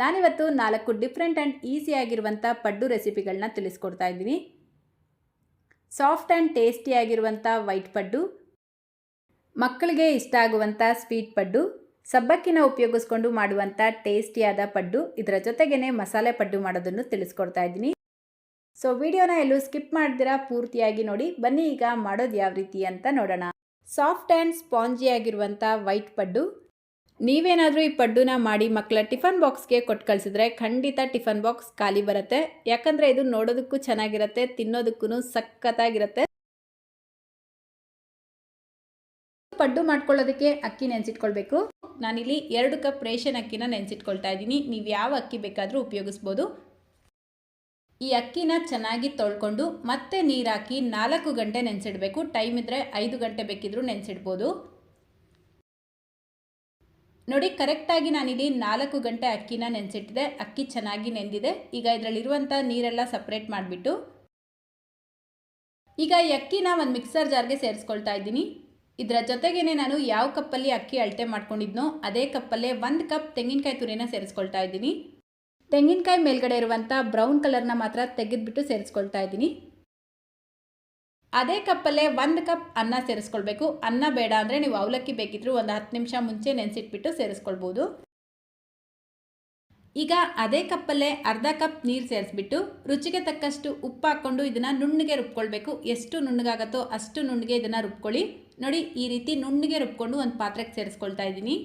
ನಾನಿವತ್ತು ನಾಲ್ಕು different and ಈಸಿಯಾಗಿರುವಂಥ ಪಡ್ಡು ರೆಸಿಪಿಗಳನ್ನ ತಿಳಿಸ್ಕೊಡ್ತಾ ಇದ್ದೀನಿ. ಸಾಫ್ಟ್ ಆ್ಯಂಡ್ ಟೇಸ್ಟಿಯಾಗಿರುವಂಥ ವೈಟ್ ಪಡ್ಡು, ಮಕ್ಕಳಿಗೆ ಇಷ್ಟ ಆಗುವಂಥ ಸ್ವೀಟ್ ಪಡ್ಡು, ಸಬ್ಬಕ್ಕಿನ ಉಪಯೋಗಿಸ್ಕೊಂಡು ಮಾಡುವಂಥ ಟೇಸ್ಟಿಯಾದ ಪಡ್ಡು, ಇದರ ಜೊತೆಗೇ ಮಸಾಲೆ ಪಡ್ಡು ಮಾಡೋದನ್ನು ತಿಳಿಸ್ಕೊಡ್ತಾ ಇದ್ದೀನಿ. ಸೊ ವಿಡಿಯೋನ ಎಲ್ಲೂ ಸ್ಕಿಪ್ ಮಾಡಿದಿರಾ ಪೂರ್ತಿಯಾಗಿ ನೋಡಿ, ಬನ್ನಿ ಈಗ ಮಾಡೋದು ಯಾವ ರೀತಿ ಅಂತ ನೋಡೋಣ. ಸಾಫ್ಟ್ ಆ್ಯಂಡ್ ಸ್ಪಾಂಜಿಯಾಗಿರುವಂಥ ವೈಟ್ ಪಡ್ಡು ನೀವೇನಾದರೂ ಈ ಪಡ್ಡುನ ಮಾಡಿ ಮಕ್ಕಳ ಟಿಫನ್ ಬಾಕ್ಸ್ಗೆ ಕೊಟ್ಟು ಕಳಿಸಿದ್ರೆ ಖಂಡಿತ ಟಿಫನ್ ಬಾಕ್ಸ್ ಖಾಲಿ ಬರುತ್ತೆ. ಯಾಕಂದರೆ ಇದು ನೋಡೋದಕ್ಕೂ ಚೆನ್ನಾಗಿರುತ್ತೆ ತಿನ್ನೋದಕ್ಕೂ ಸಖತ್ತಾಗಿರುತ್ತೆ. ಪಡ್ಡು ಮಾಡ್ಕೊಳ್ಳೋದಕ್ಕೆ ಅಕ್ಕಿ ನೆನೆಸಿಟ್ಕೊಳ್ಬೇಕು. ನಾನಿಲ್ಲಿ ಎರಡು ಕಪ್ ರೇಷನ್ ಅಕ್ಕಿನ ನೆನೆಸಿಟ್ಕೊಳ್ತಾ ಇದ್ದೀನಿ. ನೀವು ಯಾವ ಅಕ್ಕಿ ಬೇಕಾದರೂ ಉಪಯೋಗಿಸ್ಬೋದು. ಈ ಅಕ್ಕಿನ ಚೆನ್ನಾಗಿ ತೊಳ್ಕೊಂಡು ಮತ್ತೆ ನೀರಾಕಿ ನಾಲ್ಕು ಗಂಟೆ ನೆನೆಸಿಡಬೇಕು. ಟೈಮ್ ಇದ್ದರೆ ಐದು ಗಂಟೆ ಬೇಕಿದ್ರೂ ನೆನೆಸಿಡ್ಬೋದು. ನೋಡಿ, ಕರೆಕ್ಟಾಗಿ ನಾನಿಲ್ಲಿ ನಾಲ್ಕು ಗಂಟೆ ಅಕ್ಕಿನ ನೆನೆಸಿಟ್ಟಿದೆ. ಅಕ್ಕಿ ಚೆನ್ನಾಗಿ ನೆಂದಿದೆ. ಈಗ ಇದರಲ್ಲಿರುವಂಥ ನೀರೆಲ್ಲ ಸಪ್ರೇಟ್ ಮಾಡಿಬಿಟ್ಟು. ಈಗ ಈ ಅಕ್ಕಿನ ಒಂದು ಮಿಕ್ಸರ್ ಜಾರ್ಗೆ ಸೇರಿಸ್ಕೊಳ್ತಾ ಇದ್ದೀನಿ. ಇದರ ಜೊತೆಗೇನೆ ನಾನು ಯಾವ ಕಪ್ಪಲ್ಲಿ ಅಕ್ಕಿ ಅಳತೆ ಮಾಡ್ಕೊಂಡಿದ್ನೋ, ಅದೇ ಕಪ್ಪಲ್ಲೇ ಒಂದು ಕಪ್ ತೆಂಗಿನಕಾಯಿ ತುರಿನ ಸೇರಿಸ್ಕೊಳ್ತಾ ಇದ್ದೀನಿ. ತೆಂಗಿನಕಾಯಿ ಮೇಲ್ಗಡೆ ಇರುವಂಥ ಬ್ರೌನ್ ಕಲರ್ನ ಮಾತ್ರ ತೆಗೆದುಬಿಟ್ಟು ಸೇರಿಸ್ಕೊಳ್ತಾ ಇದ್ದೀನಿ. ಅದೇ ಕಪ್ಪಲ್ಲೇ ಒಂದು ಕಪ್ ಅನ್ನ ಸೇರಿಸ್ಕೊಳ್ಬೇಕು. ಅನ್ನ ಬೇಡ ಅಂದರೆ ನೀವು ಅವಲಕ್ಕಿ ಬೇಕಿದ್ರು ಒಂದು ಹತ್ತು ನಿಮಿಷ ಮುಂಚೆ ನೆನೆಸಿಟ್ಬಿಟ್ಟು ಸೇರಿಸ್ಕೊಳ್ಬೋದು. ಈಗ ಅದೇ ಕಪ್ಪಲ್ಲೇ ಅರ್ಧ ಕಪ್ ನೀರು ಸೇರಿಸ್ಬಿಟ್ಟು ರುಚಿಗೆ ತಕ್ಕಷ್ಟು ಉಪ್ಪು ಹಾಕ್ಕೊಂಡು ಇದನ್ನು ನುಣ್ಣಗೆ ರುಬ್ಕೊಳ್ಬೇಕು. ಎಷ್ಟು ನುಣ್ಣಗಾಗತ್ತೋ ಅಷ್ಟು ನುಣ್ಣಗೆ ಇದನ್ನು ರುಬ್ಕೊಳ್ಳಿ. ನೋಡಿ ಈ ರೀತಿ ನುಣ್ಣಗೆ ರುಬ್ಕೊಂಡು ಒಂದು ಪಾತ್ರೆಗೆ ಸೇರಿಸ್ಕೊಳ್ತಾ ಇದ್ದೀನಿ.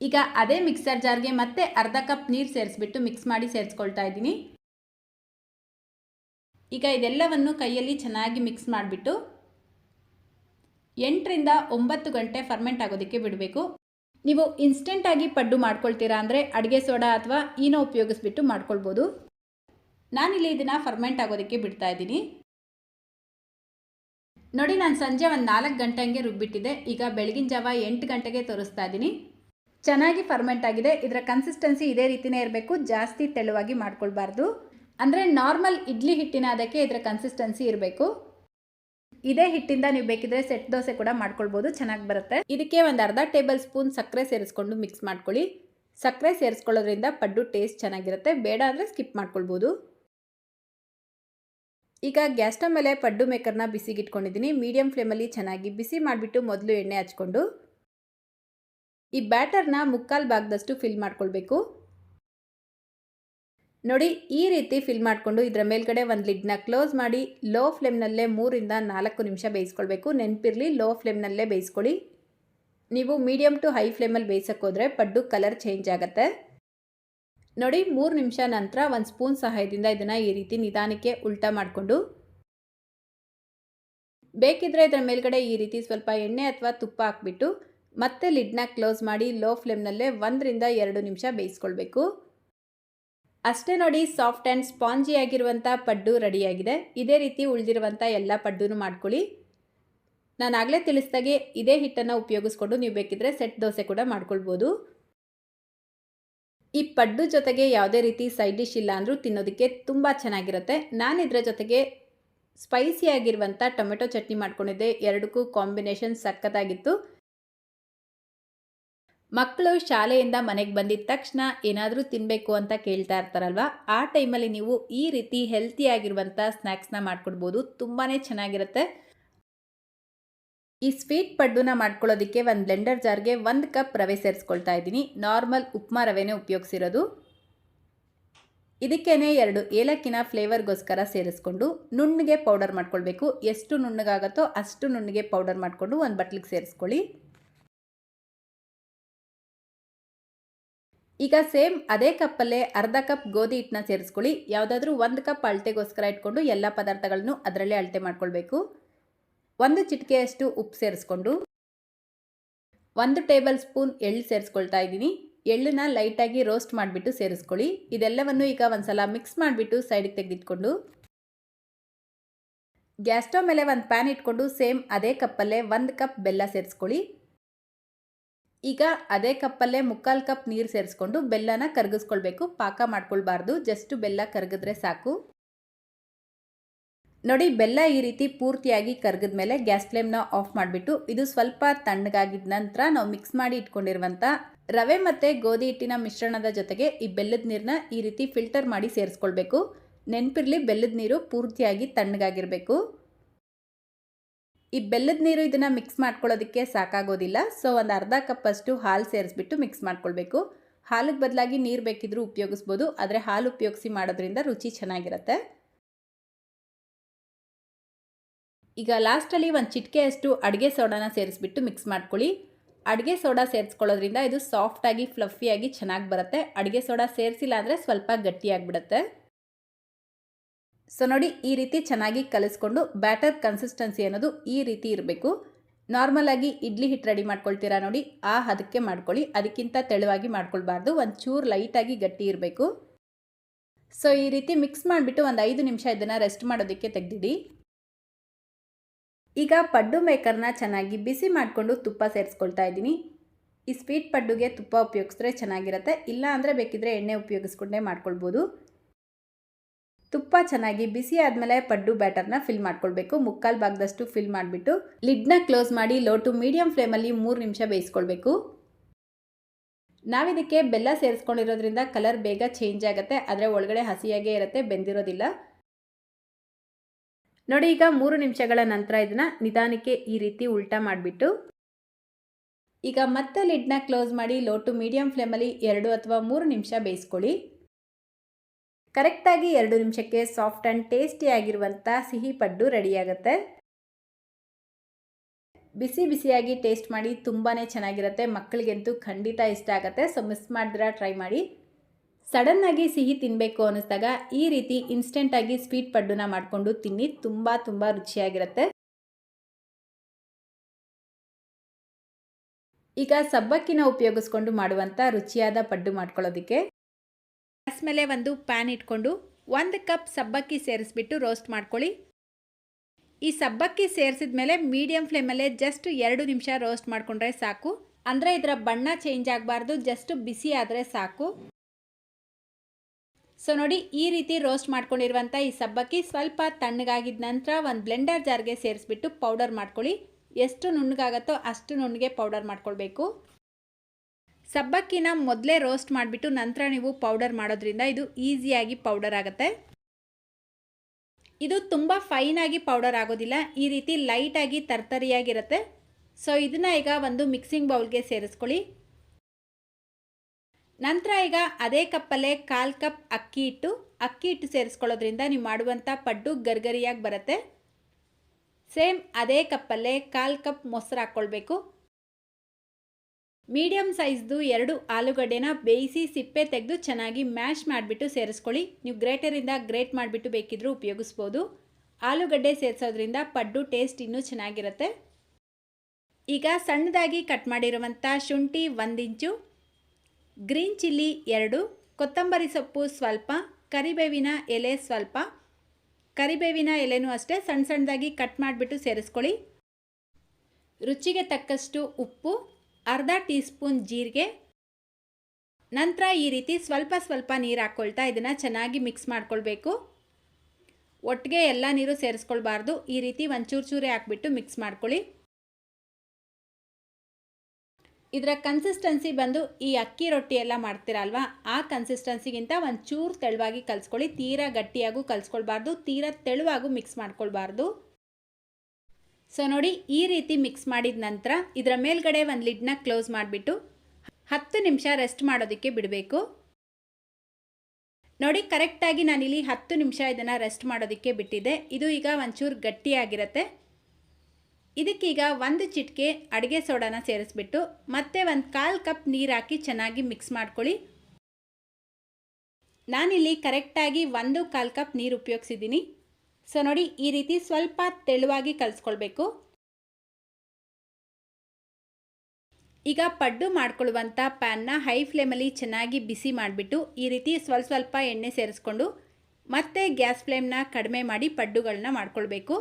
ಈಗ ಅದೇ ಮಿಕ್ಸರ್ ಜಾರ್ಗೆ ಮತ್ತೆ ಅರ್ಧ ಕಪ್ ನೀರು ಸೇರಿಸ್ಬಿಟ್ಟು ಮಿಕ್ಸ್ ಮಾಡಿ ಸೇರಿಸ್ಕೊಳ್ತಾ ಇದ್ದೀನಿ. ಈಗ ಇದೆಲ್ಲವನ್ನು ಕೈಯಲ್ಲಿ ಚೆನ್ನಾಗಿ ಮಿಕ್ಸ್ ಮಾಡಿಬಿಟ್ಟು ಎಂಟರಿಂದ ಒಂಬತ್ತು ಗಂಟೆ ಫರ್ಮೆಂಟ್ ಆಗೋದಕ್ಕೆ ಬಿಡಬೇಕು. ನೀವು ಇನ್ಸ್ಟೆಂಟಾಗಿ ಪಡ್ಡು ಮಾಡ್ಕೊಳ್ತೀರಾ ಅಂದರೆ ಅಡುಗೆ ಸೋಡಾ ಅಥವಾ ಈನೋ ಉಪಯೋಗಿಸ್ಬಿಟ್ಟು ಮಾಡ್ಕೊಳ್ಬೋದು. ನಾನಿಲ್ಲಿ ಇದನ್ನು ಫರ್ಮೆಂಟ್ ಆಗೋದಕ್ಕೆ ಬಿಡ್ತಾ ಇದ್ದೀನಿ. ನೋಡಿ ನಾನು ಸಂಜೆ ಒಂದು ನಾಲ್ಕು ಗಂಟೆ ಹಂಗೆ ರುಬ್ಬಿಟ್ಟಿದ್ದೆ ಈಗ ಬೆಳಗಿನ ಜಾವ ಎಂಟು ಗಂಟೆಗೆ ತೋರಿಸ್ತಾ ಇದ್ದೀನಿ. ಚೆನ್ನಾಗಿ ಫರ್ಮೆಂಟ್ ಆಗಿದೆ. ಇದರ ಕನ್ಸಿಸ್ಟೆನ್ಸಿ ಇದೇ ರೀತಿಯೇ ಇರಬೇಕು. ಜಾಸ್ತಿ ತೆಳುವಾಗಿ ಮಾಡ್ಕೊಳ್ಬಾರ್ದು. ಅಂದರೆ ನಾರ್ಮಲ್ ಇಡ್ಲಿ ಹಿಟ್ಟಿನ ಅದಕ್ಕೆ ಇದರ ಕನ್ಸಿಸ್ಟೆನ್ಸಿ ಇರಬೇಕು. ಇದೇ ಹಿಟ್ಟಿಂದ ನೀವು ಬೇಕಿದ್ರೆ ಸೆಟ್ ದೋಸೆ ಕೂಡ ಮಾಡ್ಕೊಳ್ಬೋದು, ಚೆನ್ನಾಗಿ ಬರುತ್ತೆ. ಇದಕ್ಕೆ ಒಂದು ಅರ್ಧ ಟೇಬಲ್ ಸ್ಪೂನ್ ಸಕ್ಕರೆ ಸೇರಿಸ್ಕೊಂಡು ಮಿಕ್ಸ್ ಮಾಡ್ಕೊಳ್ಳಿ. ಸಕ್ಕರೆ ಸೇರಿಸ್ಕೊಳ್ಳೋದ್ರಿಂದ ಪಡ್ಡು ಟೇಸ್ಟ್ ಚೆನ್ನಾಗಿರುತ್ತೆ, ಬೇಡ ಅಂದರೆ ಸ್ಕಿಪ್ ಮಾಡ್ಕೊಳ್ಬೋದು. ಈಗ ಗ್ಯಾಸ್ ಸ್ಟವ್ ಮೇಲೆ ಪಡ್ಡು ಮೇಕರ್ನ ಬಿಸಿಗಿಟ್ಕೊಂಡಿದ್ದೀನಿ ಮೀಡಿಯಂ ಫ್ಲೇಮಲ್ಲಿ ಚೆನ್ನಾಗಿ ಬಿಸಿ ಮಾಡಿಬಿಟ್ಟು ಮೊದಲು ಎಣ್ಣೆ ಹಚ್ಕೊಂಡು ಈ ಬ್ಯಾಟರ್ನ ಮುಕ್ಕಾಲು ಭಾಗದಷ್ಟು ಫಿಲ್ ಮಾಡ್ಕೊಳ್ಬೇಕು. ನೋಡಿ, ಈ ರೀತಿ ಫಿಲ್ ಮಾಡಿಕೊಂಡು ಇದರ ಮೇಲ್ಗಡೆ ಒಂದು ಲಿಡ್ನ ಕ್ಲೋಸ್ ಮಾಡಿ ಲೋ ಫ್ಲೇಮ್ನಲ್ಲೇ ಮೂರಿಂದ ನಾಲ್ಕು ನಿಮಿಷ ಬೇಯಿಸ್ಕೊಳ್ಬೇಕು. ನೆನಪಿರಲಿ ಲೋ ಫ್ಲೇಮ್ನಲ್ಲೇ ಬೇಯಿಸ್ಕೊಳ್ಳಿ. ನೀವು ಮೀಡಿಯಮ್ ಟು ಹೈ ಫ್ಲೇಮಲ್ಲಿ ಬೇಯಿಸೋಕ್ಕೋದ್ರೆ ಪಡ್ಡು ಕಲರ್ ಚೇಂಜ್ ಆಗುತ್ತೆ. ನೋಡಿ, ಮೂರು ನಿಮಿಷ ನಂತರ ಒಂದು ಸ್ಪೂನ್ ಸಹಾಯದಿಂದ ಇದನ್ನು ಈ ರೀತಿ ನಿಧಾನಕ್ಕೆ ಉಲ್ಟಾ ಮಾಡಿಕೊಂಡು. ಬೇಕಿದ್ರೆ ಇದರ ಮೇಲ್ಗಡೆ ಈ ರೀತಿ ಸ್ವಲ್ಪ ಎಣ್ಣೆ ಅಥವಾ ತುಪ್ಪ ಹಾಕ್ಬಿಟ್ಟು ಮತ್ತೆ ಲಿಡ್ನ ಕ್ಲೋಸ್ ಮಾಡಿ ಲೋ ಫ್ಲೇಮ್ನಲ್ಲೇ ಒಂದರಿಂದ ಎರಡು ನಿಮಿಷ ಬೇಯಿಸ್ಕೊಳ್ಬೇಕು. ಅಷ್ಟೇ ನೋಡಿ, ಸಾಫ್ಟ್ ಆ್ಯಂಡ್ ಸ್ಪಾಂಜಿ ಆಗಿರುವಂಥ ಪಡ್ಡು ರೆಡಿಯಾಗಿದೆ. ಇದೇ ರೀತಿ ಉಳಿದಿರುವಂಥ ಎಲ್ಲ ಪಡ್ಡೂ ಮಾಡ್ಕೊಳ್ಳಿ. ನಾನು ಆಗಲೇ ತಿಳಿಸ್ದಾಗೆ ಇದೇ ಹಿಟ್ಟನ್ನು ಉಪಯೋಗಿಸ್ಕೊಂಡು ನೀವು ಬೇಕಿದ್ರೆ ಸೆಟ್ ದೋಸೆ ಕೂಡ ಮಾಡ್ಕೊಳ್ಬೋದು. ಈ ಪಡ್ಡು ಜೊತೆಗೆ ಯಾವುದೇ ರೀತಿ ಸೈಡ್ ಡಿಶ್ ಇಲ್ಲ ಅಂದರೂ ತಿನ್ನೋದಕ್ಕೆ ತುಂಬ ಚೆನ್ನಾಗಿರುತ್ತೆ. ನಾನು ಇದರ ಜೊತೆಗೆ ಸ್ಪೈಸಿ ಆಗಿರುವಂಥ ಟೊಮೆಟೊ ಚಟ್ನಿ ಮಾಡ್ಕೊಂಡಿದ್ದೆ. ಎರಡಕ್ಕೂ ಕಾಂಬಿನೇಷನ್ ಸಖತ್ತಾಗಿತ್ತು. ಮಕ್ಕಳು ಶಾಲೆಯಿಂದ ಮನೆಗೆ ಬಂದಿದ್ದ ತಕ್ಷಣ ಏನಾದರೂ ತಿನ್ನಬೇಕು ಅಂತ ಕೇಳ್ತಾ ಇರ್ತಾರಲ್ವ? ಆ ಟೈಮಲ್ಲಿ ನೀವು ಈ ರೀತಿ ಹೆಲ್ತಿಯಾಗಿರುವಂಥ ಸ್ನ್ಯಾಕ್ಸ್ನ ಮಾಡ್ಕೊಡ್ಬೋದು. ತುಂಬಾ ಚೆನ್ನಾಗಿರುತ್ತೆ. ಈ ಸ್ವೀಟ್ ಪಡ್ಡುನ ಮಾಡ್ಕೊಳ್ಳೋದಕ್ಕೆ ಒಂದು ಬ್ಲೆಂಡರ್ ಜಾರ್ಗೆ ಒಂದು ಕಪ್ ರವೆ ಸೇರಿಸ್ಕೊಳ್ತಾ ಇದ್ದೀನಿ. ನಾರ್ಮಲ್ ಉಪ್ಮಾ ರವೆನೇ ಉಪಯೋಗಿಸಿರೋದು. ಇದಕ್ಕೇನೆ ಎರಡು ಏಲಕ್ಕಿನ ಫ್ಲೇವರ್ಗೋಸ್ಕರ ಸೇರಿಸ್ಕೊಂಡು ನುಣ್ಣಗೆ ಪೌಡರ್ ಮಾಡ್ಕೊಳ್ಬೇಕು. ಎಷ್ಟು ನುಣ್ಣಗಾಗತ್ತೋ ಅಷ್ಟು ನುಣ್ಣಗೆ ಪೌಡರ್ ಮಾಡಿಕೊಂಡು ಒಂದು ಬಟ್ಲಿಗೆ ಸೇರಿಸ್ಕೊಳ್ಳಿ. ಈಗ ಸೇಮ್ ಅದೇ ಕಪ್ಪಲ್ಲೇ ಅರ್ಧ ಕಪ್ ಗೋಧಿ ಹಿಟ್ಟನ್ನ ಸೇರಿಸ್ಕೊಳ್ಳಿ. ಯಾವುದಾದ್ರೂ ಒಂದು ಕಪ್ ಅಳತೆಗೋಸ್ಕರ ಇಟ್ಕೊಂಡು ಎಲ್ಲ ಪದಾರ್ಥಗಳನ್ನು ಅದರಲ್ಲೇ ಅಳತೆ ಮಾಡ್ಕೊಳ್ಬೇಕು. ಒಂದು ಚಿಟಿಕೆಯಷ್ಟು ಉಪ್ಪು ಸೇರಿಸ್ಕೊಂಡು ಒಂದು ಟೇಬಲ್ ಸ್ಪೂನ್ ಎಳ್ಳು ಸೇರಿಸ್ಕೊಳ್ತಾ ಇದ್ದೀನಿ. ಎಳ್ಳನ್ನ ಲೈಟಾಗಿ ರೋಸ್ಟ್ ಮಾಡಿಬಿಟ್ಟು ಸೇರಿಸ್ಕೊಳ್ಳಿ. ಇದೆಲ್ಲವನ್ನು ಈಗ ಒಂದ್ಸಲ ಮಿಕ್ಸ್ ಮಾಡಿಬಿಟ್ಟು ಸೈಡಿಗೆ ತೆಗೆದಿಟ್ಕೊಂಡು ಗ್ಯಾಸ್ ಮೇಲೆ ಒಂದು ಪ್ಯಾನ್ ಇಟ್ಕೊಂಡು ಸೇಮ್ ಅದೇ ಕಪ್ಪಲ್ಲೇ ಒಂದು ಕಪ್ ಬೆಲ್ಲ ಸೇರಿಸ್ಕೊಳ್ಳಿ. ಈಗ ಅದೇ ಕಪ್ಪಲ್ಲೇ ಮುಕ್ಕಾಲು ಕಪ್ ನೀರು ಸೇರಿಸ್ಕೊಂಡು ಬೆಲ್ಲನ ಕರಗಿಸ್ಕೊಳ್ಬೇಕು. ಪಾಕ ಮಾಡ್ಕೊಳ್ಬಾರ್ದು. ಜಸ್ಟ್ ಬೆಲ್ಲ ಕರಗಿದ್ರೆ ಸಾಕು. ನೋಡಿ, ಬೆಲ್ಲ ಈ ರೀತಿ ಪೂರ್ತಿಯಾಗಿ ಕರಗಿದ ಮೇಲೆ ಗ್ಯಾಸ್ ಫ್ಲೇಮ್ನ ಆಫ್ ಮಾಡಿಬಿಟ್ಟು ಇದು ಸ್ವಲ್ಪ ತಣ್ಣಗಾಗಿದ ನಂತರ ನಾವು ಮಿಕ್ಸ್ ಮಾಡಿ ಇಟ್ಕೊಂಡಿರುವಂಥ ರವೆ ಮತ್ತು ಗೋಧಿ ಹಿಟ್ಟಿನ ಮಿಶ್ರಣದ ಜೊತೆಗೆ ಈ ಬೆಲ್ಲದ ನೀರನ್ನ ಈ ರೀತಿ ಫಿಲ್ಟರ್ ಮಾಡಿ ಸೇರಿಸ್ಕೊಳ್ಬೇಕು. ನೆನಪಿರಲಿ ಬೆಲ್ಲದ ನೀರು ಪೂರ್ತಿಯಾಗಿ ತಣ್ಣಗಾಗಿರಬೇಕು. ಈ ಬೆಲ್ಲದ ನೀರು ಇದನ್ನು ಮಿಕ್ಸ್ ಮಾಡ್ಕೊಳ್ಳೋದಕ್ಕೆ ಸಾಕಾಗೋದಿಲ್ಲ. ಸೊ ಒಂದು ಅರ್ಧ ಕಪ್ಪಷ್ಟು ಹಾಲು ಸೇರಿಸ್ಬಿಟ್ಟು ಮಿಕ್ಸ್ ಮಾಡ್ಕೊಳ್ಬೇಕು. ಹಾಲಿಗೆ ಬದಲಾಗಿ ನೀರು ಬೇಕಿದ್ರೂ ಉಪಯೋಗಿಸ್ಬೋದು. ಆದರೆ ಹಾಲು ಉಪಯೋಗಿಸಿ ಮಾಡೋದ್ರಿಂದ ರುಚಿ ಚೆನ್ನಾಗಿರುತ್ತೆ. ಈಗ ಲಾಸ್ಟಲ್ಲಿ ಒಂದು ಚಿಟಿಕೆಯಷ್ಟು ಅಡುಗೆ ಸೋಡಾನ ಸೇರಿಸ್ಬಿಟ್ಟು ಮಿಕ್ಸ್ ಮಾಡ್ಕೊಳ್ಳಿ. ಅಡುಗೆ ಸೋಡಾ ಸೇರಿಸ್ಕೊಳ್ಳೋದ್ರಿಂದ ಇದು ಸಾಫ್ಟಾಗಿ ಫ್ಲಫಿಯಾಗಿ ಚೆನ್ನಾಗಿ ಬರುತ್ತೆ. ಅಡುಗೆ ಸೋಡಾ ಸೇರಿಸಿಲ್ಲ ಅಂದರೆ ಸ್ವಲ್ಪ ಗಟ್ಟಿಯಾಗಿಬಿಡುತ್ತೆ ಸೊ ನೋಡಿ, ಈ ರೀತಿ ಚೆನ್ನಾಗಿ ಕಲಿಸ್ಕೊಂಡು ಬ್ಯಾಟರ್ ಕನ್ಸಿಸ್ಟೆನ್ಸಿ ಅನ್ನೋದು ಈ ರೀತಿ ಇರಬೇಕು. ನಾರ್ಮಲಾಗಿ ಇಡ್ಲಿ ಹಿಟ್ಟು ರೆಡಿ ಮಾಡ್ಕೊಳ್ತೀರಾ ನೋಡಿ, ಆ ಹದಕ್ಕೆ ಮಾಡ್ಕೊಳ್ಳಿ. ಅದಕ್ಕಿಂತ ತೆಳುವಾಗಿ ಮಾಡ್ಕೊಳ್ಬಾರ್ದು. ಒಂದು ಚೂರು ಲೈಟಾಗಿ ಗಟ್ಟಿ ಇರಬೇಕು. ಸೊ ಈ ರೀತಿ ಮಿಕ್ಸ್ ಮಾಡಿಬಿಟ್ಟು ಒಂದು ಐದು ನಿಮಿಷ ಇದನ್ನು ರೆಸ್ಟ್ ಮಾಡೋದಕ್ಕೆ ತೆಗೆದಿಡಿ. ಈಗ ಪಡ್ಡು ಮೇಕರ್ನ ಚೆನ್ನಾಗಿ ಬಿಸಿ ಮಾಡಿಕೊಂಡು ತುಪ್ಪ ಸೇರಿಸ್ಕೊಳ್ತಾ ಇದ್ದೀನಿ. ಈ ಸ್ವೀಟ್ ಪಡ್ಡುಗೆ ತುಪ್ಪ ಉಪಯೋಗಿಸಿದ್ರೆ ಚೆನ್ನಾಗಿರುತ್ತೆ. ಇಲ್ಲ ಅಂದರೆ ಬೇಕಿದ್ರೆ ಎಣ್ಣೆ ಉಪಯೋಗಿಸ್ಕೊಂಡೇ ಮಾಡ್ಕೊಳ್ಬೋದು. ತುಪ್ಪ ಚೆನ್ನಾಗಿ ಬಿಸಿ ಆದಮೇಲೆ ಪಡ್ಡು ಬ್ಯಾಟರ್ನ ಫಿಲ್ ಮಾಡ್ಕೊಳ್ಬೇಕು. ಮುಕ್ಕಾಲು ಭಾಗದಷ್ಟು ಫಿಲ್ ಮಾಡಿಬಿಟ್ಟು ಲಿಡ್ನ ಕ್ಲೋಸ್ ಮಾಡಿ ಲೋ ಟು ಮೀಡಿಯಂ ಫ್ಲೇಮಲ್ಲಿ ಮೂರು ನಿಮಿಷ ಬೇಯಿಸ್ಕೊಳ್ಬೇಕು. ನಾವಿದಕ್ಕೆ ಬೆಲ್ಲ ಸೇರಿಸ್ಕೊಂಡಿರೋದ್ರಿಂದ ಕಲರ್ ಬೇಗ ಚೇಂಜ್ ಆಗುತ್ತೆ. ಆದರೆ ಒಳಗಡೆ ಹಸಿಯಾಗೇ ಇರುತ್ತೆ, ಬೆಂದಿರೋದಿಲ್ಲ. ನೋಡಿ, ಈಗ ಮೂರು ನಿಮಿಷಗಳ ನಂತರ ಇದನ್ನು ನಿಧಾನಕ್ಕೆ ಈ ರೀತಿ ಉಲ್ಟಾ ಮಾಡಿಬಿಟ್ಟು ಈಗ ಮತ್ತೆ ಲಿಡ್ನ ಕ್ಲೋಸ್ ಮಾಡಿ ಲೋ ಟು ಮೀಡಿಯಂ ಫ್ಲೇಮಲ್ಲಿ ಎರಡು ಅಥವಾ ಮೂರು ನಿಮಿಷ ಬೇಯಿಸ್ಕೊಳ್ಳಿ. ಕರೆಕ್ಟಾಗಿ ಎರಡು ನಿಮಿಷಕ್ಕೆ ಸಾಫ್ಟ್ ಆ್ಯಂಡ್ ಟೇಸ್ಟಿಯಾಗಿರುವಂಥ ಸಿಹಿ ಪಡ್ಡು ರೆಡಿಯಾಗುತ್ತೆ. ಬಿಸಿ ಬಿಸಿಯಾಗಿ ಟೇಸ್ಟ್ ಮಾಡಿ ತುಂಬಾ ಚೆನ್ನಾಗಿರುತ್ತೆ. ಮಕ್ಕಳಿಗಂತೂ ಖಂಡಿತ ಇಷ್ಟ ಆಗುತ್ತೆ. ಸೊ, ಮಿಸ್ ಮಾಡಿದ್ರೆ ಟ್ರೈ ಮಾಡಿ. ಸಡನ್ನಾಗಿ ಸಿಹಿ ತಿನ್ನಬೇಕು ಅನ್ನಿಸ್ದಾಗ ಈ ರೀತಿ ಇನ್ಸ್ಟೆಂಟಾಗಿ ಸ್ವೀಟ್ ಪಡ್ಡುನ ಮಾಡಿಕೊಂಡು ತಿನ್ನಿ. ತುಂಬ ತುಂಬ ರುಚಿಯಾಗಿರುತ್ತೆ. ಈಗ ಸಬ್ಬಕ್ಕಿನ ಉಪಯೋಗಿಸ್ಕೊಂಡು ಮಾಡುವಂಥ ರುಚಿಯಾದ ಪಡ್ಡು ಮಾಡ್ಕೊಳ್ಳೋದಕ್ಕೆ ಗ್ಯಾಸ್ ಮೇಲೆ ಒಂದು ಪ್ಯಾನ್ ಇಟ್ಕೊಂಡು ಒಂದು ಕಪ್ ಸಬ್ಬಕ್ಕಿ ಸೇರಿಸ್ಬಿಟ್ಟು ರೋಸ್ಟ್ ಮಾಡ್ಕೊಳ್ಳಿ. ಈ ಸಬ್ಬಕ್ಕಿ ಸೇರಿಸಿದ ಮೇಲೆ ಮೀಡಿಯಂ ಫ್ಲೇಮಲ್ಲೇ ಜಸ್ಟ್ ಎರಡು ನಿಮಿಷ ರೋಸ್ಟ್ ಮಾಡಿಕೊಂಡ್ರೆ ಸಾಕು. ಅಂದರೆ ಇದರ ಬಣ್ಣ ಚೇಂಜ್ ಆಗಬಾರ್ದು, ಜಸ್ಟ್ ಬಿಸಿ ಆದರೆ ಸಾಕು. ಸೊ ನೋಡಿ, ಈ ರೀತಿ ರೋಸ್ಟ್ ಮಾಡ್ಕೊಂಡಿರುವಂಥ ಈ ಸಬ್ಬಕ್ಕಿ ಸ್ವಲ್ಪ ತಣ್ಣಗಾಗಿದ ನಂತರ ಒಂದು ಬ್ಲೆಂಡರ್ ಜಾರ್ಗೆ ಸೇರಿಸ್ಬಿಟ್ಟು ಪೌಡರ್ ಮಾಡ್ಕೊಳ್ಳಿ. ಎಷ್ಟು ನುಣ್ಣಗಾಗತ್ತೋ ಅಷ್ಟು ನುಣ್ಣಗೆ ಪೌಡರ್ ಮಾಡ್ಕೊಳ್ಬೇಕು. ಸಬ್ಬಕ್ಕಿನ ಮೊದಲೇ ರೋಸ್ಟ್ ಮಾಡಿಬಿಟ್ಟು ನಂತರ ನೀವು ಪೌಡರ್ ಮಾಡೋದ್ರಿಂದ ಇದು ಈಸಿಯಾಗಿ ಪೌಡರ್ ಆಗುತ್ತೆ. ಇದು ತುಂಬ ಫೈನಾಗಿ ಪೌಡರ್ ಆಗೋದಿಲ್ಲ, ಈ ರೀತಿ ಲೈಟಾಗಿ ತರ್ತರಿಯಾಗಿರುತ್ತೆ. ಸೊ ಇದನ್ನ ಈಗ ಒಂದು ಮಿಕ್ಸಿಂಗ್ ಬೌಲ್ಗೆ ಸೇರಿಸ್ಕೊಳ್ಳಿ. ನಂತರ ಈಗ ಅದೇ ಕಪ್ಪಲ್ಲೇ ಕಾಲು ಕಪ್ ಅಕ್ಕಿ ಹಿಟ್ಟು ಅಕ್ಕಿ ಹಿಟ್ಟು ಸೇರಿಸ್ಕೊಳ್ಳೋದ್ರಿಂದ ನೀವು ಮಾಡುವಂಥ ಪಡ್ಡು ಗರ್ಗರಿಯಾಗಿ ಬರುತ್ತೆ. ಸೇಮ್ ಅದೇ ಕಪ್ಪಲ್ಲೇ ಕಾಲು ಕಪ್ ಮೊಸರು ಹಾಕ್ಕೊಳ್ಬೇಕು. ಮೀಡಿಯಮ್ ಸೈಜ್ದು ಎರಡು ಆಲೂಗಡ್ಡೆನ ಬೇಯಿಸಿ ಸಿಪ್ಪೆ ತೆಗೆದು ಚೆನ್ನಾಗಿ ಮ್ಯಾಶ್ ಮಾಡಿಬಿಟ್ಟು ಸೇರಿಸ್ಕೊಳ್ಳಿ. ನೀವು ಗ್ರೇಟರಿಂದ ಗ್ರೇಟ್ ಮಾಡಿಬಿಟ್ಟು ಬೇಕಿದ್ರೂ ಉಪಯೋಗಿಸ್ಬೋದು. ಆಲೂಗಡ್ಡೆ ಸೇರಿಸೋದ್ರಿಂದ ಪಡ್ಡು ಟೇಸ್ಟ್ ಇನ್ನೂ ಚೆನ್ನಾಗಿರುತ್ತೆ. ಈಗ ಸಣ್ಣದಾಗಿ ಕಟ್ ಮಾಡಿರುವಂಥ ಶುಂಠಿ ಒಂದು ಇಂಚು, ಗ್ರೀನ್ ಚಿಲ್ಲಿ ಎರಡು, ಕೊತ್ತಂಬರಿ ಸೊಪ್ಪು ಸ್ವಲ್ಪ, ಕರಿಬೇವಿನ ಎಲೆ ಸ್ವಲ್ಪ. ಕರಿಬೇವಿನ ಎಲೆನೂ ಅಷ್ಟೇ ಸಣ್ಣ ಸಣ್ಣದಾಗಿ ಕಟ್ ಮಾಡಿಬಿಟ್ಟು ಸೇರಿಸ್ಕೊಳ್ಳಿ. ರುಚಿಗೆ ತಕ್ಕಷ್ಟು ಉಪ್ಪು ಅರ್ಧ ಟೀ ಸ್ಪೂನ್ ಜೀರಿಗೆ, ನಂತರ ಈ ರೀತಿ ಸ್ವಲ್ಪ ಸ್ವಲ್ಪ ನೀರು ಹಾಕ್ಕೊಳ್ತಾ ಇದನ್ನು ಚೆನ್ನಾಗಿ ಮಿಕ್ಸ್ ಮಾಡ್ಕೊಳ್ಬೇಕು. ಒಟ್ಟಿಗೆ ಎಲ್ಲ ನೀರು ಸೇರಿಸ್ಕೊಳ್ಬಾರ್ದು. ಈ ರೀತಿ ಒಂಚೂರು ಚೂರೇ ಹಾಕ್ಬಿಟ್ಟು ಮಿಕ್ಸ್ ಮಾಡ್ಕೊಳ್ಳಿ. ಇದರ ಕನ್ಸಿಸ್ಟೆನ್ಸಿ ಬಂದು ಈ ಅಕ್ಕಿ ರೊಟ್ಟಿ ಎಲ್ಲ ಮಾಡ್ತೀರಲ್ವಾ, ಆ ಕನ್ಸಿಸ್ಟೆನ್ಸಿಗಿಂತ ಒಂಚೂರು ಚೂರು ತೆಳುವಾಗಿ ಕಲಿಸ್ಕೊಳ್ಳಿ. ತೀರಾ ಗಟ್ಟಿಯಾಗೂ ಕಲಿಸ್ಕೊಳ್ಬಾರ್ದು. ತೀರಾ ತೆಳುವಾಗೂ ಮಿಕ್ಸ್ ಮಾಡ್ಕೊಳ್ಬಾರ್ದು. ಸೊ ನೋಡಿ, ಈ ರೀತಿ ಮಿಕ್ಸ್ ಮಾಡಿದ ನಂತರ ಇದರ ಮೇಲ್ಗಡೆ ಒಂದು ಲಿಡ್ನ ಕ್ಲೋಸ್ ಮಾಡಿಬಿಟ್ಟು ಹತ್ತು ನಿಮಿಷ ರೆಸ್ಟ್ ಮಾಡೋದಕ್ಕೆ ಬಿಡಬೇಕು. ನೋಡಿ ಕರೆಕ್ಟಾಗಿ ನಾನಿಲ್ಲಿ ಹತ್ತು ನಿಮಿಷ ಇದನ್ನು ರೆಸ್ಟ್ ಮಾಡೋದಕ್ಕೆ ಬಿಟ್ಟಿದ್ದೆ. ಇದು ಈಗ ಒಂಚೂರು ಗಟ್ಟಿಯಾಗಿರುತ್ತೆ. ಇದಕ್ಕೀಗ ಒಂದು ಚಿಟಿಕೆ ಅಡುಗೆ ಸೋಡಾನ ಸೇರಿಸ್ಬಿಟ್ಟು ಮತ್ತೆ ಒಂದು ಕಾಲು ಕಪ್ ನೀರು ಹಾಕಿ ಚೆನ್ನಾಗಿ ಮಿಕ್ಸ್ ಮಾಡ್ಕೊಳ್ಳಿ. ನಾನಿಲ್ಲಿ ಕರೆಕ್ಟಾಗಿ ಒಂದು ಕಾಲು ಕಪ್ ನೀರು ಉಪಯೋಗಿಸಿದ್ದೀನಿ. ಸೊ ನೋಡಿ, ಈ ರೀತಿ ಸ್ವಲ್ಪ ತೆಳುವಾಗಿ ಕಲಿಸ್ಕೊಳ್ಬೇಕು. ಈಗ ಪಡ್ಡು ಮಾಡ್ಕೊಳ್ಳುವಂಥ ಪ್ಯಾನ್ನ ಹೈ ಫ್ಲೇಮಲ್ಲಿ ಚೆನ್ನಾಗಿ ಬಿಸಿ ಮಾಡಿಬಿಟ್ಟು ಈ ರೀತಿ ಸ್ವಲ್ಪ ಸ್ವಲ್ಪ ಎಣ್ಣೆ ಸೇರಿಸ್ಕೊಂಡು ಮತ್ತೆ ಗ್ಯಾಸ್ ಫ್ಲೇಮ್ನ ಕಡಿಮೆ ಮಾಡಿ ಪಡ್ಡುಗಳನ್ನ ಮಾಡ್ಕೊಳ್ಬೇಕು.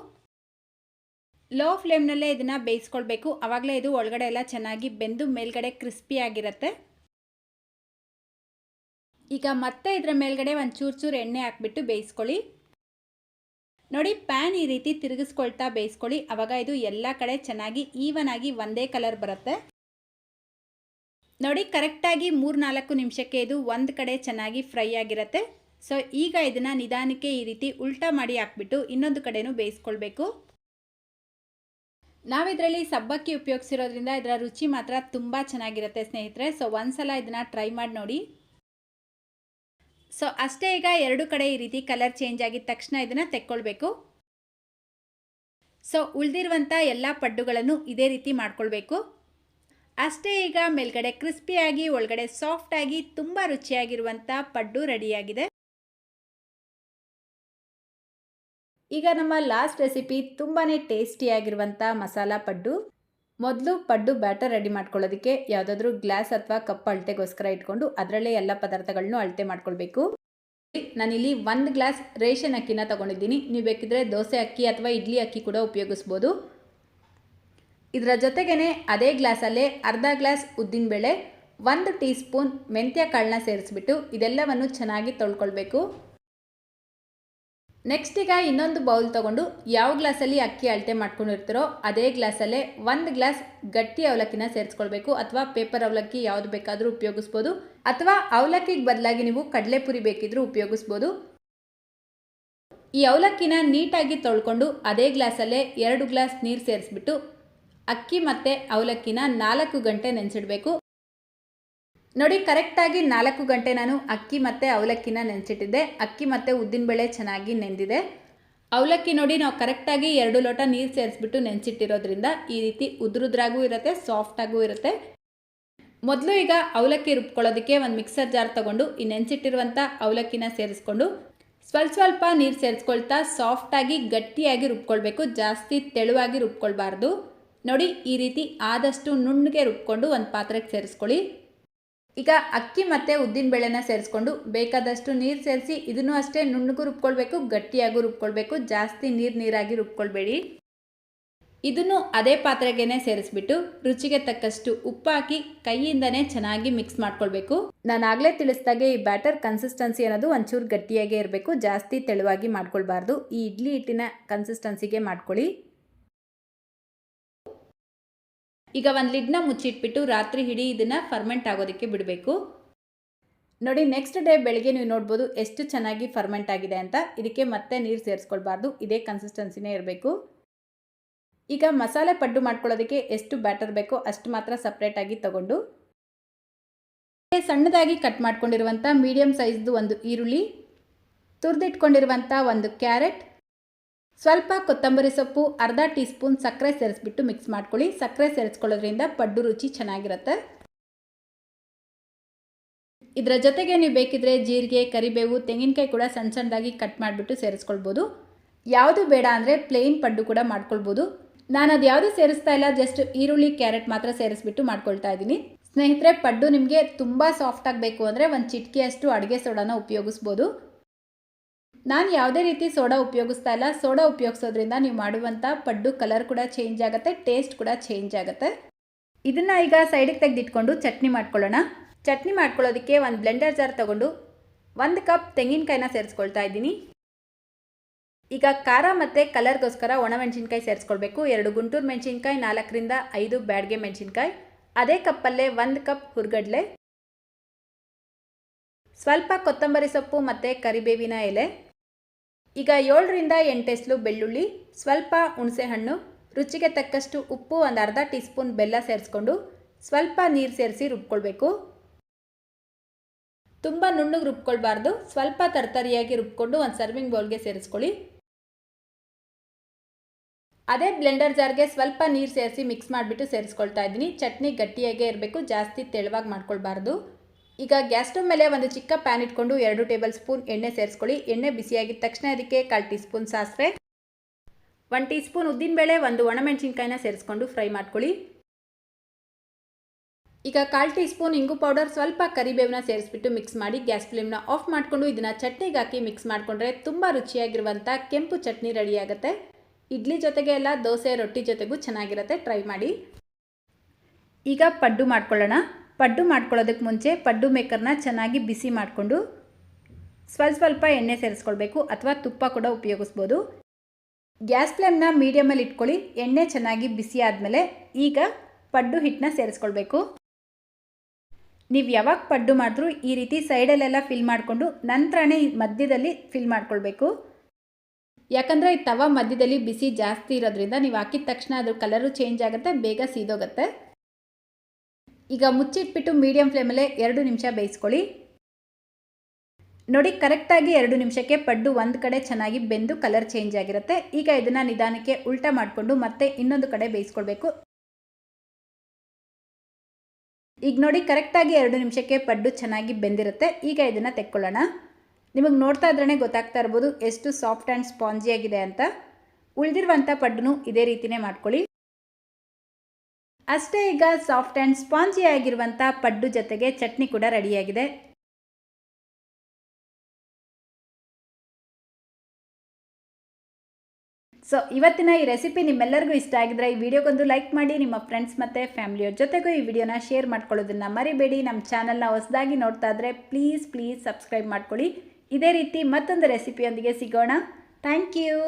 ಲೋ ಫ್ಲೇಮ್ನಲ್ಲೇ ಇದನ್ನು ಬೇಯಿಸ್ಕೊಳ್ಬೇಕು. ಆವಾಗಲೇ ಇದು ಒಳಗಡೆ ಎಲ್ಲ ಚೆನ್ನಾಗಿ ಬೆಂದು ಮೇಲ್ಗಡೆ ಕ್ರಿಸ್ಪಿಯಾಗಿರುತ್ತೆ ಈಗ ಮತ್ತೆ ಇದರ ಮೇಲ್ಗಡೆ ಒಂದು ಚೂರು ಚೂರು ಎಣ್ಣೆ ಹಾಕ್ಬಿಟ್ಟು ಬೇಯಿಸ್ಕೊಳ್ಳಿ. ನೋಡಿ, ಪ್ಯಾನ್ ಈ ರೀತಿ ತಿರುಗಿಸ್ಕೊಳ್ತಾ ಬೇಯಿಸ್ಕೊಳ್ಳಿ. ಅವಾಗ ಇದು ಎಲ್ಲ ಕಡೆ ಚೆನ್ನಾಗಿ ಈವನ್ ಆಗಿ ಒಂದೇ ಕಲರ್ ಬರುತ್ತೆ. ನೋಡಿ ಕರೆಕ್ಟಾಗಿ ಮೂರು ನಾಲ್ಕು ನಿಮಿಷಕ್ಕೆ ಇದು ಒಂದು ಕಡೆ ಚೆನ್ನಾಗಿ ಫ್ರೈ ಆಗಿರುತ್ತೆ. ಸೊ ಈಗ ಇದನ್ನು ನಿಧಾನಕ್ಕೆ ಈ ರೀತಿ ಉಲ್ಟಾ ಮಾಡಿ ಹಾಕ್ಬಿಟ್ಟು ಇನ್ನೊಂದು ಕಡೆನೂ ಬೇಯಿಸ್ಕೊಳ್ಬೇಕು. ನಾವಿದರಲ್ಲಿ ಸಬ್ಬಕ್ಕಿ ಉಪಯೋಗಿಸಿರೋದ್ರಿಂದ ಇದರ ರುಚಿ ಮಾತ್ರ ತುಂಬ ಚೆನ್ನಾಗಿರುತ್ತೆ ಸ್ನೇಹಿತರೆ. ಸೊ ಒಂದ್ಸಲ ಇದನ್ನು ಟ್ರೈ ಮಾಡಿ ನೋಡಿ. ಸೊ ಅಷ್ಟೇ ಈಗ ಎರಡು ಕಡೆ ಈ ರೀತಿ ಕಲರ್ ಚೇಂಜ್ ಆಗಿದ ತಕ್ಷಣ ಇದನ್ನು ತೆಕ್ಕೊಳ್ಬೇಕು. ಸೊ ಉಳಿದಿರುವಂಥ ಎಲ್ಲ ಪಡ್ಡುಗಳನ್ನು ಇದೇ ರೀತಿ ಮಾಡ್ಕೊಳ್ಬೇಕು. ಅಷ್ಟೇ ಈಗ ಮೇಲ್ಗಡೆ ಕ್ರಿಸ್ಪಿಯಾಗಿ ಒಳಗಡೆ ಸಾಫ್ಟಾಗಿ ತುಂಬ ರುಚಿಯಾಗಿರುವಂಥ ಪಡ್ಡು ರೆಡಿಯಾಗಿದೆ. ಈಗ ನಮ್ಮ ಲಾಸ್ಟ್ ರೆಸಿಪಿ ತುಂಬಾ ಟೇಸ್ಟಿಯಾಗಿರುವಂಥ ಮಸಾಲ ಪಡ್ಡು. ಮೊದಲು ಪಡ್ಡು ಬ್ಯಾಟರ್ ರೆಡಿ ಮಾಡ್ಕೊಳ್ಳೋದಕ್ಕೆ ಯಾವುದಾದ್ರೂ ಗ್ಲಾಸ್ ಅಥವಾ ಕಪ್ ಅಳತೆಗೋಸ್ಕರ ಇಟ್ಕೊಂಡು ಅದರಲ್ಲೇ ಎಲ್ಲ ಪದಾರ್ಥಗಳನ್ನು ಅಳತೆ ಮಾಡ್ಕೊಳ್ಬೇಕು. ನಾನಿಲ್ಲಿ ಒಂದು ಗ್ಲಾಸ್ ರೇಷನ್ ಅಕ್ಕಿನ ತೊಗೊಂಡಿದ್ದೀನಿ. ನೀವು ಬೇಕಿದ್ರೆ ದೋಸೆ ಅಕ್ಕಿ ಅಥವಾ ಇಡ್ಲಿ ಅಕ್ಕಿ ಕೂಡ ಉಪಯೋಗಿಸ್ಬೋದು. ಇದರ ಜೊತೆಗೇ ಅದೇ ಗ್ಲಾಸಲ್ಲೇ ಅರ್ಧ ಗ್ಲಾಸ್ ಉದ್ದಿನಬೇಳೆ ಒಂದು ಟೀ ಸ್ಪೂನ್ ಮೆಂತ್ಯ ಕಾಳನ್ನ ಸೇರಿಸ್ಬಿಟ್ಟು ಇದೆಲ್ಲವನ್ನು ಚೆನ್ನಾಗಿ ತೊಳ್ಕೊಳ್ಬೇಕು. ನೆಕ್ಸ್ಟ್ ಈಗ ಇನ್ನೊಂದು ಬೌಲ್ ತೊಗೊಂಡು ಯಾವ ಗ್ಲಾಸಲ್ಲಿ ಅಕ್ಕಿ ಅಳತೆ ಮಾಡ್ಕೊಂಡಿರ್ತೀರೋ ಅದೇ ಗ್ಲಾಸಲ್ಲೇ ಒಂದು ಗ್ಲಾಸ್ ಗಟ್ಟಿ ಅವಲಕ್ಕಿನ ಸೇರಿಸ್ಕೊಳ್ಬೇಕು ಅಥವಾ ಪೇಪರ್ ಅವಲಕ್ಕಿ ಯಾವುದು ಬೇಕಾದರೂ ಉಪಯೋಗಿಸ್ಬೋದು ಅಥವಾ ಅವಲಕ್ಕಿಗೆ ಬದಲಾಗಿ ನೀವು ಕಡಲೆಪುರಿ ಬೇಕಿದ್ರೂ ಉಪಯೋಗಿಸ್ಬೋದು. ಈ ಅವಲಕ್ಕಿನ ನೀಟಾಗಿ ತೊಳ್ಕೊಂಡು ಅದೇ ಗ್ಲಾಸಲ್ಲೇ ಎರಡು ಗ್ಲಾಸ್ ನೀರು ಸೇರಿಸ್ಬಿಟ್ಟು ಅಕ್ಕಿ ಮತ್ತು ಅವಲಕ್ಕಿನ ನಾಲ್ಕು ಗಂಟೆ ನೆನೆಸಿಡಬೇಕು. ನೋಡಿ, ಕರೆಕ್ಟಾಗಿ ನಾಲ್ಕು ಗಂಟೆ ನಾನು ಅಕ್ಕಿ ಮತ್ತು ಅವಲಕ್ಕಿನ ನೆನೆಸಿಟ್ಟಿದ್ದೆ. ಅಕ್ಕಿ ಮತ್ತು ಉದ್ದಿನಬೇಳೆ ಚೆನ್ನಾಗಿ ನೆಂದಿದೆ. ಅವಲಕ್ಕಿ ನೋಡಿ, ನಾವು ಕರೆಕ್ಟಾಗಿ ಎರಡು ಲೋಟ ನೀರು ಸೇರಿಸ್ಬಿಟ್ಟು ನೆನೆಸಿಟ್ಟಿರೋದ್ರಿಂದ ಈ ರೀತಿ ಉದುರುದ್ರಾಗೂ ಇರುತ್ತೆ, ಸಾಫ್ಟಾಗೂ ಇರುತ್ತೆ. ಮೊದಲು ಈಗ ಅವಲಕ್ಕಿ ರುಬ್ಕೊಳ್ಳೋದಕ್ಕೆ ಒಂದು ಮಿಕ್ಸರ್ ಜಾರ್ ತೊಗೊಂಡು ಈ ನೆನೆಸಿಟ್ಟಿರುವಂಥ ಅವಲಕ್ಕಿನ ಸೇರಿಸ್ಕೊಂಡು ಸ್ವಲ್ಪ ಸ್ವಲ್ಪ ನೀರು ಸೇರಿಸ್ಕೊಳ್ತಾ ಸಾಫ್ಟಾಗಿ ಗಟ್ಟಿಯಾಗಿ ರುಬ್ಕೊಳ್ಬೇಕು, ಜಾಸ್ತಿ ತೆಳುವಾಗಿ ರುಬ್ಕೊಳ್ಬಾರ್ದು. ನೋಡಿ, ಈ ರೀತಿ ಆದಷ್ಟು ನುಣ್ಣಗೆ ರುಬ್ಕೊಂಡು ಒಂದು ಪಾತ್ರೆಗೆ ಸೇರಿಸ್ಕೊಳ್ಳಿ. ಈಗ ಅಕ್ಕಿ ಮತ್ತು ಉದ್ದಿನ ಬೇಳೆನ ಸೇರಿಸ್ಕೊಂಡು ಬೇಕಾದಷ್ಟು ನೀರು ಸೇರಿಸಿ ಇದನ್ನು ಅಷ್ಟೇ ನುಣ್ಣಗೂ ರುಬ್ಕೊಳ್ಬೇಕು, ಗಟ್ಟಿಯಾಗೂ ರುಬ್ಕೊಳ್ಬೇಕು, ಜಾಸ್ತಿ ನೀರು ನೀರಾಗಿ ರುಬ್ಕೊಳ್ಬೇಡಿ. ಇದನ್ನು ಅದೇ ಪಾತ್ರೆಗೇನೆ ಸೇರಿಸ್ಬಿಟ್ಟು ರುಚಿಗೆ ತಕ್ಕಷ್ಟು ಉಪ್ಪು ಹಾಕಿ ಕೈಯಿಂದನೇ ಚೆನ್ನಾಗಿ ಮಿಕ್ಸ್ ಮಾಡ್ಕೊಳ್ಬೇಕು. ನಾನು ಆಗಲೇ ತಿಳಿಸ್ದಾಗೆ ಈ ಬ್ಯಾಟರ್ ಕನ್ಸಿಸ್ಟೆನ್ಸಿ ಅನ್ನೋದು ಒಂಚೂರು ಗಟ್ಟಿಯಾಗೇ ಇರಬೇಕು, ಜಾಸ್ತಿ ತೆಳುವಾಗಿ ಮಾಡ್ಕೊಳ್ಬಾರ್ದು. ಈ ಇಡ್ಲಿ ಹಿಟ್ಟಿನ ಕನ್ಸಿಸ್ಟೆನ್ಸಿಗೆ ಮಾಡ್ಕೊಳ್ಳಿ. ಈಗ ಒಂದು ಲಿಡ್ನ ಮುಚ್ಚಿಟ್ಬಿಟ್ಟು ರಾತ್ರಿ ಇಡೀ ಇದನ್ನು ಫರ್ಮೆಂಟ್ ಆಗೋದಕ್ಕೆ ಬಿಡಬೇಕು. ನೋಡಿ ನೆಕ್ಸ್ಟ್ ಡೇ ಬೆಳಗ್ಗೆ ನೀವು ನೋಡ್ಬೋದು ಎಷ್ಟು ಚೆನ್ನಾಗಿ ಫರ್ಮೆಂಟ್ ಆಗಿದೆ ಅಂತ. ಇದಕ್ಕೆ ಮತ್ತೆ ನೀರು ಸೇರಿಸ್ಕೊಳ್ಬಾರ್ದು. ಇದೇ ಕನ್ಸಿಸ್ಟೆನ್ಸಿನೇ ಇರಬೇಕು. ಈಗ ಮಸಾಲೆ ಪಡ್ಡು ಮಾಡ್ಕೊಳ್ಳೋದಕ್ಕೆ ಎಷ್ಟು ಬ್ಯಾಟರ್ ಬೇಕೋ ಅಷ್ಟು ಮಾತ್ರ ಸಪ್ರೇಟಾಗಿ ತಗೊಂಡು. ಸಣ್ಣದಾಗಿ ಕಟ್ ಮಾಡ್ಕೊಂಡಿರುವಂಥ ಮೀಡಿಯಮ್ ಸೈಜ್ದು ಒಂದು ಈರುಳ್ಳಿ ತುರಿದಿಟ್ಕೊಂಡಿರುವಂಥ ಒಂದು ಕ್ಯಾರೆಟ್ ಸ್ವಲ್ಪ ಕೊತ್ತಂಬರಿ ಸೊಪ್ಪು, ಅರ್ಧ ಟೀ ಸ್ಪೂನ್ ಸಕ್ಕರೆ ಸೇರಿಸ್ಬಿಟ್ಟು ಮಿಕ್ಸ್ ಮಾಡ್ಕೊಳ್ಳಿ. ಸಕ್ಕರೆ ಸೇರಿಸ್ಕೊಳ್ಳೋದ್ರಿಂದ ಪಡ್ಡು ರುಚಿ ಚೆನ್ನಾಗಿರುತ್ತೆ. ಇದರ ಜೊತೆಗೆ ನೀವು ಬೇಕಿದ್ರೆ ಜೀರಿಗೆ, ಕರಿಬೇವು, ತೆಂಗಿನಕಾಯಿ ಕೂಡ ಸಣ್ಣ ಸಣ್ಣದಾಗಿ ಕಟ್ ಮಾಡಿಬಿಟ್ಟು ಸೇರಿಸ್ಕೊಳ್ಬೋದು. ಯಾವುದು ಬೇಡ ಅಂದರೆ ಪ್ಲೇನ್ ಪಡ್ಡು ಕೂಡ ಮಾಡ್ಕೊಳ್ಬೋದು. ನಾನು ಅದು ಯಾವುದು ಸೇರಿಸ್ತಾ ಇಲ್ಲ ಜಸ್ಟ್ ಈರುಳ್ಳಿ, ಕ್ಯಾರೆಟ್ ಮಾತ್ರ ಸೇರಿಸ್ಬಿಟ್ಟು ಮಾಡ್ಕೊಳ್ತಾ ಇದ್ದೀನಿ. ಸ್ನೇಹಿತರೆ, ಪಡ್ಡು ನಿಮಗೆ ತುಂಬ ಸಾಫ್ಟ್ ಆಗಬೇಕು ಅಂದರೆ ಒಂದು ಚಿಟಕಿಯಷ್ಟು ಅಡುಗೆ ಸೋಡಾನ ಉಪಯೋಗಿಸ್ಬೋದು. ನಾನು ಯಾವುದೇ ರೀತಿ ಸೋಡಾ ಉಪಯೋಗಿಸ್ತಾ ಇಲ್ಲ. ಸೋಡಾ ಉಪಯೋಗಿಸೋದ್ರಿಂದ ನೀವು ಮಾಡುವಂಥ ಪಡ್ಡು ಕಲರ್ ಕೂಡ ಚೇಂಜ್ ಆಗುತ್ತೆ ಟೇಸ್ಟ್ ಕೂಡ ಚೇಂಜ್ ಆಗುತ್ತೆ. ಇದನ್ನು ಈಗ ಸೈಡಿಗೆ ತೆಗೆದಿಟ್ಕೊಂಡು ಚಟ್ನಿ ಮಾಡ್ಕೊಳ್ಳೋಣ. ಚಟ್ನಿ ಮಾಡ್ಕೊಳ್ಳೋದಕ್ಕೆ ಒಂದು ಬ್ಲೆಂಡರ್ ಜಾರ್ ತೊಗೊಂಡು ಒಂದು ಕಪ್ ತೆಂಗಿನಕಾಯಿನ ಸೇರಿಸ್ಕೊಳ್ತಾ ಇದ್ದೀನಿ. ಈಗ ಖಾರ ಮತ್ತು ಕಲರ್ಗೋಸ್ಕರ ಒಣಮೆಣಸಿನ್ಕಾಯಿ ಸೇರಿಸ್ಕೊಳ್ಬೇಕು. ಎರಡು ಗುಂಟೂರು ಮೆಣಸಿನ್ಕಾಯಿ, ನಾಲ್ಕರಿಂದ ಐದು ಬ್ಯಾಡ್ಗೆ ಮೆಣಸಿನ್ಕಾಯಿ. ಅದೇ ಕಪ್ಪಲ್ಲೇ ಒಂದು ಕಪ್ ಹುರ್ಗಡ್ಲೆ. ಸ್ವಲ್ಪ ಕೊತ್ತಂಬರಿ ಸೊಪ್ಪು ಮತ್ತು ಕರಿಬೇವಿನ ಎಲೆ, ಈಗ ಏಳರಿಂದ ಎಂಟೆಸ್ಲು ಬೆಳ್ಳುಳ್ಳಿ, ಸ್ವಲ್ಪ ಹುಣಸೆಹಣ್ಣು, ರುಚಿಗೆ ತಕ್ಕಷ್ಟು ಉಪ್ಪು ಒಂದು ಅರ್ಧ ಟೀ ಸ್ಪೂನ್ ಬೆಲ್ಲ ಸೇರಿಸ್ಕೊಂಡು ಸ್ವಲ್ಪ ನೀರು ಸೇರಿಸಿ ರುಬ್ಕೊಳ್ಬೇಕು. ತುಂಬ ನುಣ್ಣಗೆ ರುಬ್ಕೊಳ್ಬಾರ್ದು, ಸ್ವಲ್ಪ ತರ್ತರಿಯಾಗಿ ರುಬ್ಕೊಂಡು ಒಂದು ಸರ್ವಿಂಗ್ ಬೌಲ್ಗೆ ಸೇರಿಸ್ಕೊಳ್ಳಿ. ಅದೇ ಬ್ಲೆಂಡರ್ ಜಾರ್ಗೆ ಸ್ವಲ್ಪ ನೀರು ಸೇರಿಸಿ ಮಿಕ್ಸ್ ಮಾಡಿಬಿಟ್ಟು ಸೇರಿಸ್ಕೊಳ್ತಾ ಇದ್ದೀನಿ. ಚಟ್ನಿ ಗಟ್ಟಿಯಾಗೇ ಇರಬೇಕು, ಜಾಸ್ತಿ ತೆಳುವಾಗಿ ಮಾಡ್ಕೊಳ್ಬಾರ್ದು. ಈಗ ಗ್ಯಾಸ್ ಸ್ಟವ್ ಮೇಲೆ ಒಂದು ಚಿಕ್ಕ ಪ್ಯಾನ್ ಇಟ್ಕೊಂಡು ಎರಡು ಟೇಬಲ್ ಸ್ಪೂನ್ ಎಣ್ಣೆ ಸೇರಿಸ್ಕೊಳ್ಳಿ. ಎಣ್ಣೆ ಬಿಸಿಯಾಗಿದ್ದ ತಕ್ಷಣ ಅದಕ್ಕೆ ಕಾಲು ಟೀ ಸ್ಪೂನ್ ಸಾಸಿವೆ. ಒನ್ ಟೀ ಸ್ಪೂನ್ ಉದ್ದಿನಬೇಳೆ ಒಂದು ಒಣಮೆಣಸಿನ್ಕಾಯಿನ ಸೇರಿಸ್ಕೊಂಡು ಫ್ರೈ ಮಾಡ್ಕೊಳ್ಳಿ. ಈಗ ಕಾಲು ಟೀ ಸ್ಪೂನ್ ಇಂಗು ಪೌಡರ್ ಸ್ವಲ್ಪ ಕರಿಬೇವನ್ನ ಸೇರಿಸ್ಬಿಟ್ಟು ಮಿಕ್ಸ್ ಮಾಡಿ ಗ್ಯಾಸ್ ಫ್ಲೇಮ್ನ ಆಫ್ ಮಾಡಿಕೊಂಡು ಇದನ್ನು ಚಟ್ನಿಗೆ ಹಾಕಿ ಮಿಕ್ಸ್ ಮಾಡಿಕೊಂಡ್ರೆ ತುಂಬ ರುಚಿಯಾಗಿರುವಂಥ ಕೆಂಪು ಚಟ್ನಿ ರೆಡಿಯಾಗುತ್ತೆ ಇಡ್ಲಿ ಜೊತೆಗೆ ಎಲ್ಲ ದೋಸೆ, ರೊಟ್ಟಿ ಜೊತೆಗೂ ಚೆನ್ನಾಗಿರುತ್ತೆ. ಟ್ರೈ ಮಾಡಿ. ಈಗ ಪಡ್ಡು ಮಾಡ್ಕೊಳ್ಳೋಣ. ಪಡ್ಡು ಮಾಡ್ಕೊಳ್ಳೋದಕ್ಕೆ ಮುಂಚೆ ಪಡ್ಡು ಮೇಕರ್ನ ಚೆನ್ನಾಗಿ ಬಿಸಿ ಮಾಡಿಕೊಂಡು ಸ್ವಲ್ಪ ಸ್ವಲ್ಪ ಎಣ್ಣೆ ಸೇರಿಸ್ಕೊಳ್ಬೇಕು ಅಥವಾ ತುಪ್ಪ ಕೂಡ ಉಪಯೋಗಿಸ್ಬೋದು. ಗ್ಯಾಸ್ ಫ್ಲೇಮ್ನ ಮೀಡಿಯಮಲ್ಲಿ ಇಟ್ಕೊಳ್ಳಿ, ಎಣ್ಣೆ ಚೆನ್ನಾಗಿ ಬಿಸಿ ಆದಮೇಲೆ ಈಗ ಪಡ್ಡು ಹಿಟ್ಟನ್ನ ಸೇರಿಸ್ಕೊಳ್ಬೇಕು. ನೀವು ಯಾವಾಗ ಪಡ್ಡು ಮಾಡಿದ್ರೂ ಈ ರೀತಿ ಸೈಡಲ್ಲೆಲ್ಲ ಫಿಲ್ ಮಾಡಿಕೊಂಡು ನಂತರನೇ ಮಧ್ಯದಲ್ಲಿ ಫಿಲ್ ಮಾಡ್ಕೊಳ್ಬೇಕು. ಯಾಕಂದರೆ ಈ ತವ ಮಧ್ಯದಲ್ಲಿ ಬಿಸಿ ಜಾಸ್ತಿ ಇರೋದ್ರಿಂದ ನೀವು ಹಾಕಿದ ತಕ್ಷಣ ಅದ್ರ ಕಲರು ಚೇಂಜ್ ಆಗುತ್ತೆ, ಬೇಗ ಸೀದೋಗುತ್ತೆ. ಈಗ ಮುಚ್ಚಿಟ್ಬಿಟ್ಟು ಮೀಡಿಯಂ ಫ್ಲೇಮಲ್ಲೇ ಎರಡು ನಿಮಿಷ ಬೇಯಿಸ್ಕೊಳ್ಳಿ. ನೋಡಿ, ಕರೆಕ್ಟಾಗಿ ಎರಡು ನಿಮಿಷಕ್ಕೆ ಪಡ್ಡು ಒಂದು ಕಡೆ ಚೆನ್ನಾಗಿ ಬೆಂದು ಕಲರ್ ಚೇಂಜ್ ಆಗಿರುತ್ತೆ. ಈಗ ಇದನ್ನು ನಿಧಾನಕ್ಕೆ ಉಲ್ಟಾ ಮಾಡಿಕೊಂಡು ಮತ್ತೆ ಇನ್ನೊಂದು ಕಡೆ ಬೇಯಿಸ್ಕೊಳ್ಬೇಕು. ಈಗ ನೋಡಿ, ಕರೆಕ್ಟಾಗಿ ಎರಡು ನಿಮಿಷಕ್ಕೆ ಪಡ್ಡು ಚೆನ್ನಾಗಿ ಬೆಂದಿರುತ್ತೆ. ಈಗ ಇದನ್ನು ತೆಕ್ಕೊಳ್ಳೋಣ. ನಿಮಗೆ ನೋಡ್ತಾ ಇದ್ರೇ ಗೊತ್ತಾಗ್ತಾ ಇರ್ಬೋದು ಎಷ್ಟು ಸಾಫ್ಟ್ ಆ್ಯಂಡ್ ಸ್ಪಾಂಜಿಯಾಗಿದೆ ಅಂತ. ಉಳಿದಿರುವಂಥ ಪಡ್ಡು ಇದೇ ರೀತಿಯೇ ಮಾಡ್ಕೊಳ್ಳಿ. ಅಷ್ಟೇ ಈಗ ಸಾಫ್ಟ್ ಆ್ಯಂಡ್ ಸ್ಪಾಂಜಿ ಆಗಿರುವಂಥ ಪಡ್ಡು ಜೊತೆಗೆ ಚಟ್ನಿ ಕೂಡ ರೆಡಿಯಾಗಿದೆ. ಸೊ ಇವತ್ತಿನ ಈ ರೆಸಿಪಿ ನಿಮ್ಮೆಲ್ಲರಿಗೂ ಇಷ್ಟ ಆಗಿದ್ರೆ ಈ ವಿಡಿಯೋಗೊಂದು ಲೈಕ್ ಮಾಡಿ, ನಿಮ್ಮ ಫ್ರೆಂಡ್ಸ್ ಮತ್ತು ಫ್ಯಾಮಿಲಿಯವ್ರ ಜೊತೆಗೂ ಈ ವಿಡಿಯೋನ ಶೇರ್ ಮಾಡ್ಕೊಳ್ಳೋದನ್ನು ಮರಿಬೇಡಿ. ನಮ್ಮ ಚಾನಲ್ನ ಹೊಸದಾಗಿ ನೋಡ್ತಾ ಇದ್ರೆ ಪ್ಲೀಸ್ ಪ್ಲೀಸ್ ಸಬ್ಸ್ಕ್ರೈಬ್ ಮಾಡ್ಕೊಳ್ಳಿ. ಇದೇ ರೀತಿ ಮತ್ತೊಂದು ರೆಸಿಪಿಯೊಂದಿಗೆ ಸಿಗೋಣ. Thank you